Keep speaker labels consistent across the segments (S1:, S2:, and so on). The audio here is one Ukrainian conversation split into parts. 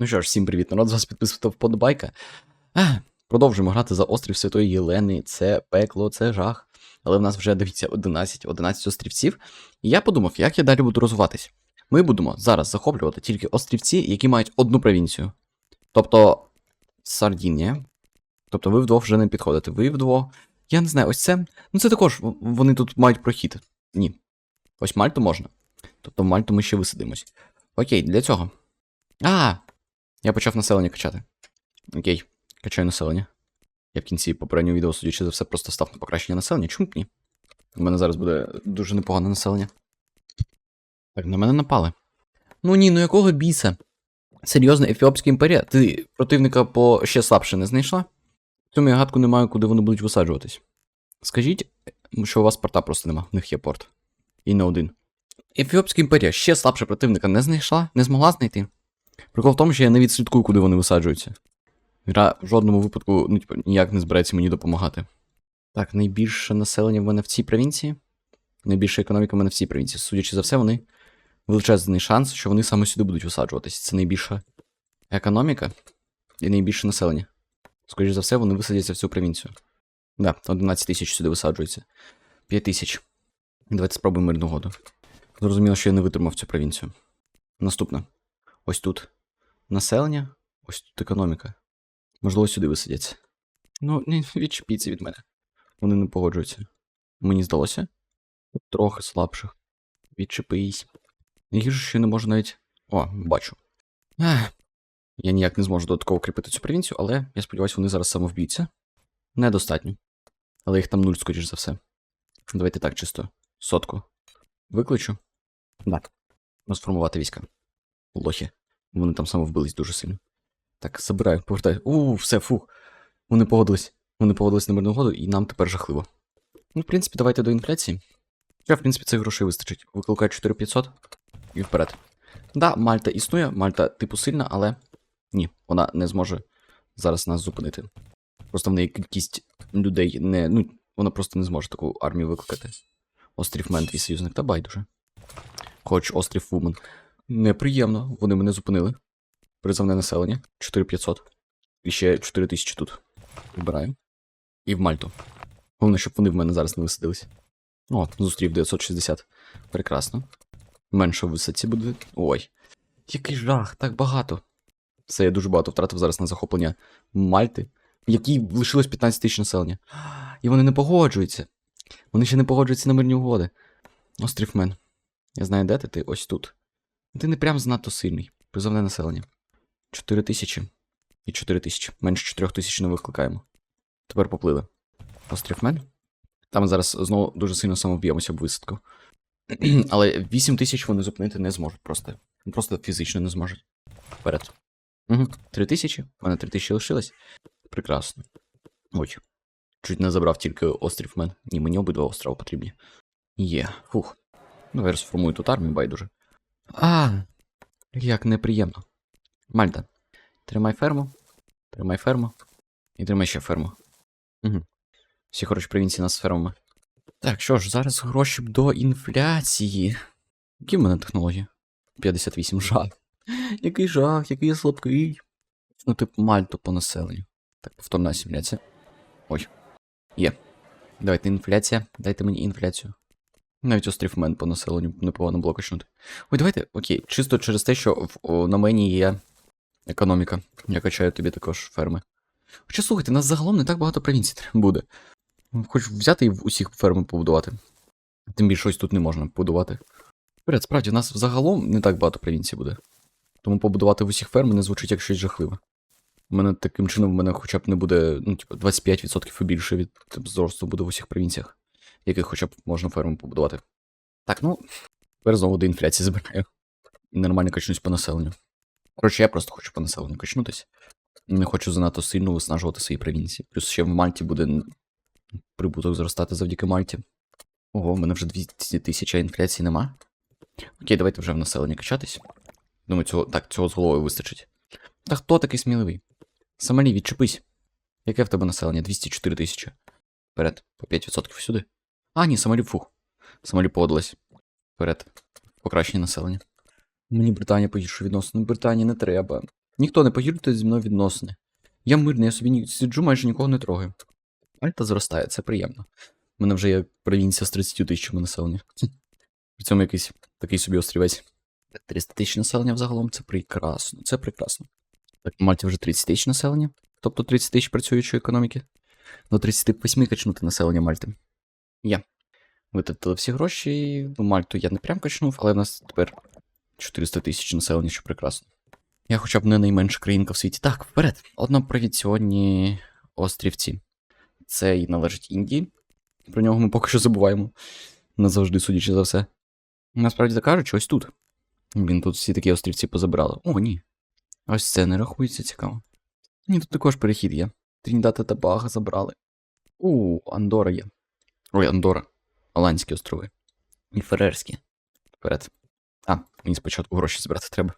S1: Ну що ж, всім привіт, народ, з вас підписувати вподобайка. А, продовжуємо грати за острів Святої Єлени. Це пекло, це жах. Але в нас вже дивіться 11, 11 острівців. І я подумав, як я далі буду розвиватись. Ми будемо зараз захоплювати тільки острівці, які мають одну провінцію. Тобто Сардінія. Тобто ви вдвох вже не підходите. Ви вдвох. Я не знаю, ось це. Ну це також вони тут мають прохід. Ні. Ось Мальту можна. Тобто Мальту ми ще висадимось. Окей, для цього. А, я почав населення качати. Окей, качаю населення. Я в кінці попереднього відео, судячи за все, просто став на покращення населення. Чому б ні? У мене зараз буде дуже непогане населення. Так, на мене напали. Ну ні, ну якого біса? Серйозно, Ефіопська імперія? Ти противника по ще слабше не знайшла? В цьому я гадку не маю, куди вони будуть висаджуватись. Скажіть, що у вас порта просто нема, в них є порт. І не один. Ефіопська імперія ще слабше противника не знайшла, не змогла знайти. Прикол в тому, що я не відслідкую, куди вони висаджуються. Гра в жодному випадку ну, типу, ніяк не збирається мені допомагати. Так, найбільше населення в мене в цій провінції. Найбільша економіка в мене в цій провінції. Судячи за все, вони величезний шанс, що вони саме сюди будуть висаджуватись. Це найбільша економіка і найбільше населення. Скоріше за все, вони висадяться в цю провінцію. Да, 11 тисяч сюди висаджується. 5 тисяч. Давайте спробуємо мирну угоду. Зрозуміло, що я не витримав цю провінцію. Наступне. Ось тут населення, ось тут економіка. Можливо, сюди висадяться. Ну, відчепіться від мене. Вони не погоджуються. Мені здалося. Трохи слабших. Відчепись. Найгірше, що не можу навіть. О, бачу. Ах. Я ніяк не зможу додатково кріпити цю провінцію, але я сподіваюся, вони зараз самовб'ються. Недостатньо. Але їх там нуль, скоріш за все. Давайте так, чисто. Сотку. Викличу. Да. Розформувати війська. Лохи. Вони там самовбились дуже сильно. Так, забираю, повертаю. У, все, фух. Вони погодились. Вони погодились на мирну угоду, і нам тепер жахливо. Ну, в принципі, давайте до інфляції. Хоча, в принципі, цих грошей вистачить. Викликаю 4500 і вперед. Да, Мальта існує, Мальта типу сильна, але ні, вона не зможе зараз нас зупинити. Просто в неї кількість людей не. Ну, вона просто не зможе таку армію викликати. Острів Мен, твій союзник, та байдуже. Хоч острів Вумен. Неприємно, вони мене зупинили. Призовне населення 4500. І ще 4000 тут. Вибираю. І в Мальту. Головне, щоб вони в мене зараз не висадились. О, зустрів 960. Прекрасно. Менше в висадці буде. Ой. Який жах, так багато. Це я дуже багато втратив зараз на захоплення Мальти, якій лишилось 15 тисяч населення. І вони не погоджуються. Вони ще не погоджуються на мирні угоди. Острів Мен. Я знаю, де? Ти ось тут. Ти не прям занадто сильний. Призовне населення. 4 тисячі. І 4 тисячі. Менше 4 тисяч не викликаємо. Тепер поплили. Острів Мен. Там зараз знову дуже сильно самовб'ємося в висадку. Але 8 тисяч вони зупинити не зможуть просто. Просто фізично не зможуть. Вперед. Угу. 3 тисячі. У мене 3 тисячі лишилось. Прекрасно. Ой. Чуть не забрав тільки острів Мен. Ні, мені обидва острова потрібні. Є. Фух. Давай розформую тут армію, байдуже. А, як неприємно. Мальта. Тримай ферму. Тримай ферму. І тримай ще ферму. Угу. Всі хороші провінції нас з фермами. Так, що ж, зараз гроші до інфляції. Які в мене технології? 58 жах. Який жах, який я слабкий. Ну, типу, Мальту по населенню. Так, повторна асиміляція. Ой. Є. Давайте інфляція. Дайте мені інфляцію. Навіть острів Мен по населенню непогано було качнути. Ой, давайте, окей, чисто через те, що в, о, на мені є економіка. Я качаю тобі також ферми. Хоча слухайте, нас загалом не так багато провінцій буде. Хоч взяти і в усіх ферми побудувати. Тим більше ось тут не можна побудувати. Вперед, справді, у нас загалом не так багато провінцій буде. Тому побудувати в усіх ферми не звучить як щось жахливе. У мене таким чином в мене хоча б не буде, ну, типу, 25% і більше від зросту буде в усіх провінціях, яких хоча б можна ферму побудувати. Так, ну, тепер знову до інфляції забираю. І нормально качнусь по населенню. Коротше, я просто хочу по населенню качнутись. Не хочу занадто сильно виснажувати свої провінції. Плюс ще в Мальті буде прибуток зростати завдяки Мальті. Ого, в мене вже 200 тисяч, інфляції нема. Окей, давайте вже в населенні качатись. Думаю, цього так, цього з головою вистачить. Та хто такий сміливий? Сомалі, відчепись. Яке в тебе населення? 204 тисячі. Вперед, по 5% всюди. А, ні, Сомалі, фух. Сомалі погодилась. Вперед. Покращення населення. Мені Британія погіршує відносини. Британії не треба. Ніхто не погірте зі мною відносини. Я мирний, я собі сиджу, майже нікого не трогаю. Альта зростає, це приємно. У мене вже є провінція з 30 тисячами населення. При цьому якийсь такий собі острівець. 300 тисяч населення взагалом, це прекрасно, це прекрасно. Так, на Мальті вже 30 тисяч населення, тобто 30 тисяч працюючої економіки. До 38 качнути населення Мальти. Я. Витратили всі гроші. Мальту я не прям качнув, але в нас тепер 400 тисяч населення, що прекрасно. Я хоча б не найменша країнка в світі. Так, вперед. Однопровінційні острівці. Це і належить Індії. Про нього ми поки що забуваємо. Назавжди, судячи за все. Насправді так кажучи, ось тут. Блін, тут всі такі острівці позабирали. О, ні. Ось це не рахується цікаво. Ні, тут також перехід є. Тріндат та Табага забрали. У, Андора є. Ой, Андора. Аланські острови. І Ферерські. Вперед. А, мені спочатку гроші збирати треба.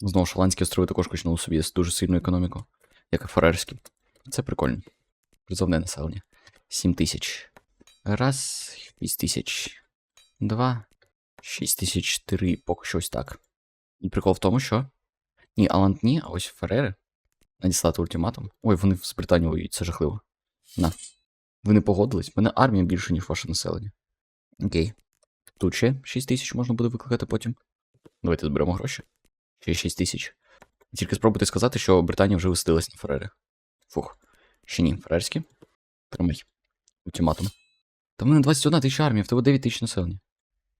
S1: Знову ж Аланські острови також качнули собі дуже сильну економіку, як і Ферерські. Це прикольно. Призовне населення. 7 тисяч. Раз, 6 тисяч. Два. 6 тисяч три, поки що ось так. І прикол в тому, що. Ні, Аланд ні, а ось Ферери. Надіслати ультиматум. Ой, вони з Британії воюють, це жахливо. На. Ви не погодились? У мене армія більше, ніж ваше населення. Окей. Тут ще 6 тисяч можна буде викликати потім. Давайте зберемо гроші. Ще 6 тисяч. Тільки спробуйте сказати, що Британія вже висадилась на Ферери. Фух. Ще ні, ферерські. Тримай. Ультиматум. Та в мене 21 тисяча армії, в тебе 9 тисяч населення.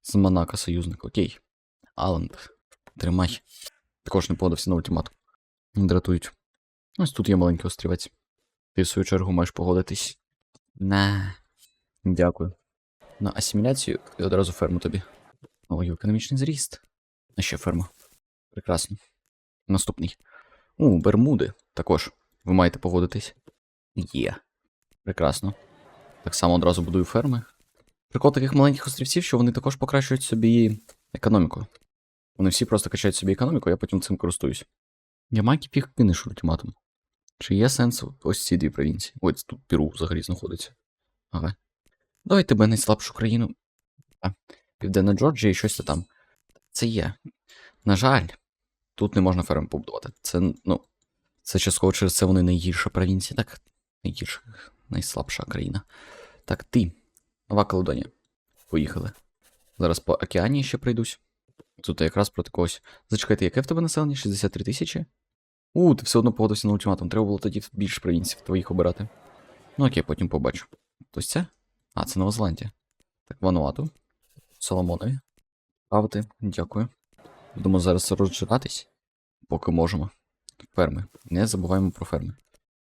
S1: З Монако союзник, окей. Аланд. Тримай. Також не подався на ультиматум. Не дратують. Ось тут є маленький острівець. Ти в свою чергу маєш погодитись. На. Дякую. На асиміляцію і одразу ферму тобі. Ой, економічний зріст. А ще ферма. Прекрасно. Наступний. У, Бермуди. Також. Ви маєте погодитись. Є. Прекрасно. Так само одразу будую ферми. Прикол таких маленьких острівців, що вони також покращують собі економіку. Вони всі просто качають собі економіку, я потім цим користуюсь. Ямакі піх кинеш ультиматум. Чи є сенс ось ці дві провінції? Ось тут Перу взагалі знаходиться. Ага. Давай тебе найслабшу країну. А, Південна Джорджія і щось там. Це є. На жаль, тут не можна ферм побудувати. Це, ну, це частково через це вони найгірша провінція, так? Найгірша, найслабша країна. Так, ти. Нова Каледонія. Поїхали. Зараз по океані ще пройдусь. Тут якраз проти когось. Зачекайте, яке в тебе населення? 63 тисячі? У, ти все одно погодився на ультиматум. Треба було тоді більше провінцій твоїх обирати. Ну окей, потім побачу. Ось це? А, це Нова Зеландія. Так, Вануату. Соломонові. Правити, дякую. Будемо зараз розжиратись, поки можемо. Ферми. Не забуваємо про ферми.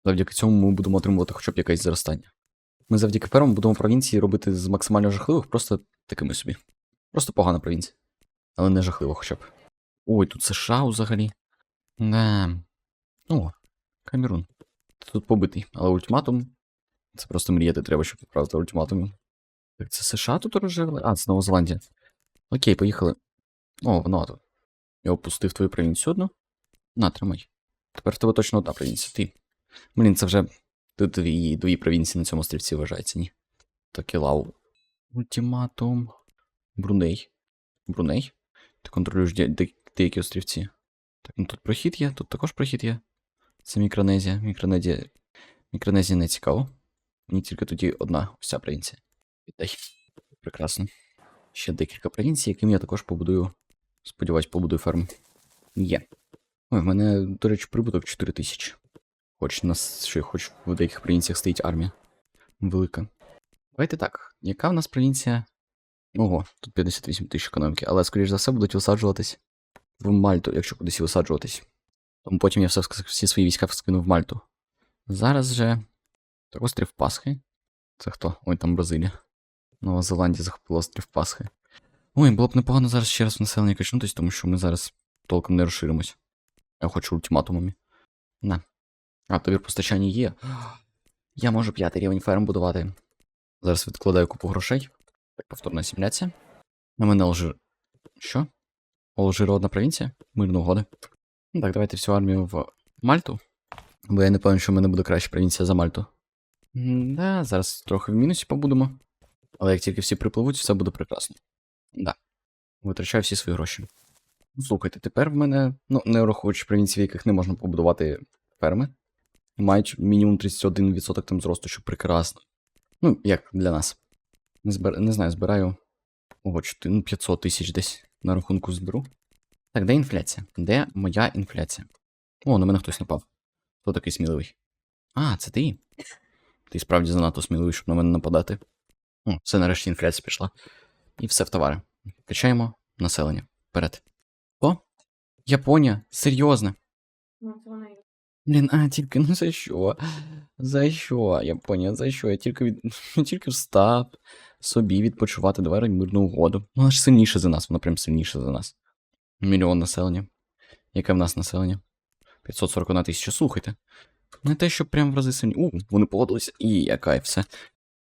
S1: Завдяки цьому ми будемо отримувати хоча б якесь зростання. Ми завдяки фермам будемо провінції робити з максимально жахливих, просто такими собі. Просто погана провінція. Але не жахливо хоча б. Ой, тут США взагалі. Не. О, Камерун. Тут побитий, але ультиматум. Це просто мріяти треба, щоб відправити ультиматум. Так, це США тут розжили? А, це Нова Зеландія. Окей, поїхали. О, Вануату. Я опустив твою провінцію одну. На, тримай. Тепер в тебе точно одна провінція. Ти. Блін, це вже тут дві, дві провінції на цьому острівці вважається, ні. Токілау. Ультиматум. Бруней. Бруней? Ти контролюєш де, де, деякі острівці. Так, ну тут прохід є, тут також прохід є. Це Мікронезія. Мікронезія. Мікронезія не цікаво. Мені тільки тоді одна ось провінція. Віддай. Прекрасно. Ще декілька провінцій, яким я також побудую. Сподіваюсь, побудую ферму. Є. Ой, в мене, до речі, прибуток 4 тисячі. Хоч нас ще хоч в деяких провінціях стоїть армія. Велика. Давайте так. Яка в нас провінція? Ого, тут 58 тисяч економіки, але, скоріш за все, будуть висаджуватись в Мальту, якщо кудись висаджуватись. Тому потім я все, всі свої війська скину в Мальту. Зараз же. Так, острів Пасхи. Це хто? Ой, там Бразилія. Нова Зеландія захопила острів Пасхи. Ой, було б непогано зараз ще раз в населення качнутись, тому що ми зараз толком не розширимось. Я хочу ультиматумами. На. А, тобі постачання є. Я можу п'ятий рівень ферм будувати. Зараз відкладаю купу грошей. Так, повторна асиміляція. На мене Алжир. Що? Алжир одна провінція? Мирна угода. Так, давайте всю армію в Мальту. Бо я не певен, що в мене буде краща провінція за Мальту. Да, зараз трохи в мінусі побудемо. Але як тільки всі припливуть, все буде прекрасно. Да. Витрачаю всі свої гроші. Слухайте, тепер в мене, ну, не враховуючи провінції, в яких не можна побудувати ферми, мають мінімум 31% там зросту, що прекрасно. Ну, як для нас. Не, збир... не знаю, збираю. Ого, чотири- ну, 500 тисяч десь на рахунку зберу. Так, де інфляція? Де моя інфляція? О, на мене хтось напав. Хто такий сміливий? А, це ти. Ти справді занадто сміливий, щоб на мене нападати. О, все нарешті інфляція пішла. І все в товари. Качаємо населення. Вперед. О! Японія, серйозно.
S2: Ну,
S1: Блін, а тільки ну за що? За що, Японія, за що? Я тільки від... я тільки встав собі відпочивати, давай мирну угоду. Ну, Вона ж сильніша за нас, вона прям сильніша за нас. Мільйон населення. Яке в нас населення? 541 тисяча, слухайте. Не те, що прям в рази сильні. У, вони погодилися, і я кайф, все.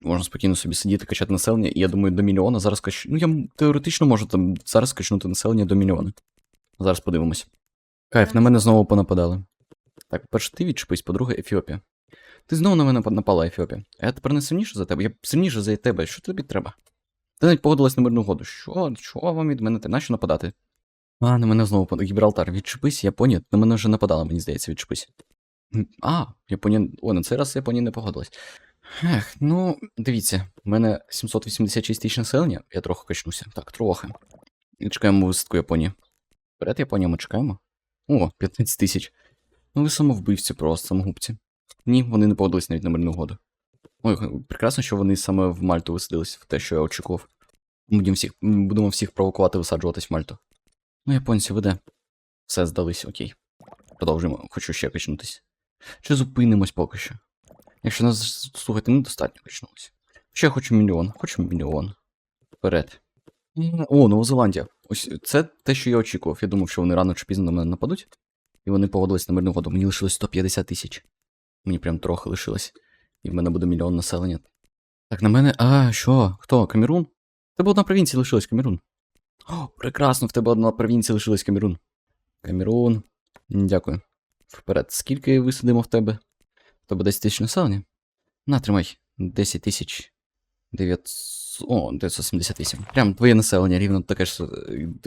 S1: Можна спокійно собі сидіти, качати населення, і я думаю, до мільйона зараз кач... Ну, я теоретично можу там зараз качнути населення до мільйона. Зараз подивимось. Кайф, на мене знову понападали. Так, по-перше, ти відчепись, по-друге, Ефіопія. Ти знову на мене напала, Ефіопія. А я тепер не сильніше за тебе, я сильніше за тебе. Що тобі треба? Ти навіть погодилась на мирну угоду. Що? Що вам від мене? Нащо нападати? А, на мене знову пон- Гібралтар. Відчепись, Японія. На мене вже нападала, мені здається, відчепись. А, Японія. О, на цей раз Японія не погодилась. Ех, ну, дивіться, в мене 786 тисяч населення, я трохи качнуся. Так, трохи. І чекаємо висадку Японії. Вперед Японія ми чекаємо. О, 15 тисяч. Ну ви самовбивці просто, самогубці. Ні, вони не погодились навіть на мирну угоду. Ой, прекрасно, що вони саме в Мальту висадились в те, що я очікував. Будемо всіх, будемо всіх провокувати висаджуватись в Мальту. Ну, японці, ви де? Все здались, окей. Продовжуємо, хочу ще качнутись. Чи зупинимось поки що? Якщо нас слухати, недостатньо качнулося. Ще хочу мільйон, хочу мільйон. Вперед. О, Нова Зеландія. Ось це те, що я очікував. Я думав, що вони рано чи пізно на мене нападуть. І вони погодились на мирну угоду. Мені лишилось 150 тисяч. Мені прям трохи лишилось. І в мене буде мільйон населення. Так, на мене. А, що? Хто? Камерун? В тебе одна провінція лишилась Камерун. О, прекрасно, в тебе одна провінція лишилась Камерун. Камерун. Дякую. Вперед. Скільки висадимо в тебе? В тебе 10 тисяч населення? На, тримай. 10 тисяч. 900... О, 978. Прям твоє населення, рівно таке ж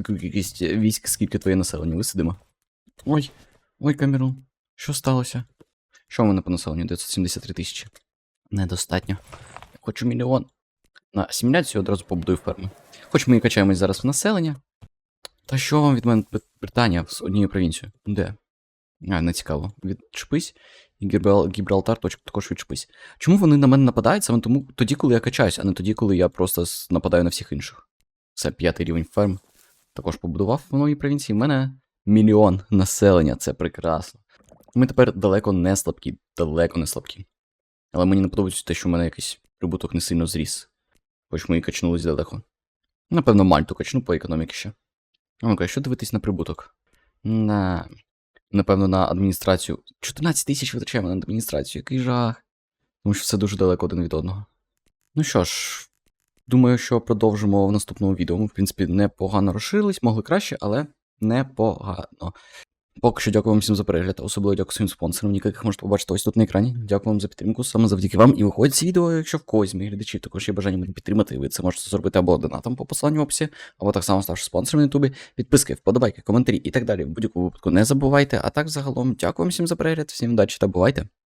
S1: кількість військ, скільки твоє населення висадимо. Ой, ой, Камерун. Що сталося? Що в мене по населенню? 973 тисячі. Недостатньо. Хочу мільйон. На асиміляцію одразу побудую ферми. Хоч ми і качаємось зараз в населення. Та що вам від мене пи- питання з однією провінцією? Де? А, не цікаво. Відчепись. І Гібралтар також відчепись. Чому вони на мене нападають саме тому тоді, коли я качаюсь, а не тоді, коли я просто нападаю на всіх інших? Це п'ятий рівень ферм. Також побудував в моїй провінції. У мене мільйон населення, це прекрасно. Ми тепер далеко не слабкі, далеко не слабкі. Але мені не подобається те, що в мене якийсь прибуток не сильно зріс. Хоч ми і качнулись далеко. Напевно, Мальту качну по економіки ще. А ну-ка, що дивитись на прибуток? На. Напевно, на адміністрацію. 14 тисяч витрачаємо на адміністрацію, який жах. Тому що все дуже далеко один від одного. Ну що ж, думаю, що продовжимо в наступному відео. Ми, в принципі, непогано розширились, могли краще, але непогано. Поки що дякую вам всім за перегляд, особливо дякую своїм спонсорам, яких можете побачити ось тут на екрані. Дякую вам за підтримку, саме завдяки вам. І виходить ці відео, якщо в когось мій глядачі також є бажання мене підтримати, ви це можете зробити або донатом по посиланню в описі, або так само ставши спонсором на ютубі, підписки, вподобайки, коментарі і так далі. В будь-якому випадку не забувайте. А так загалом дякую вам всім за перегляд, всім удачі та бувайте!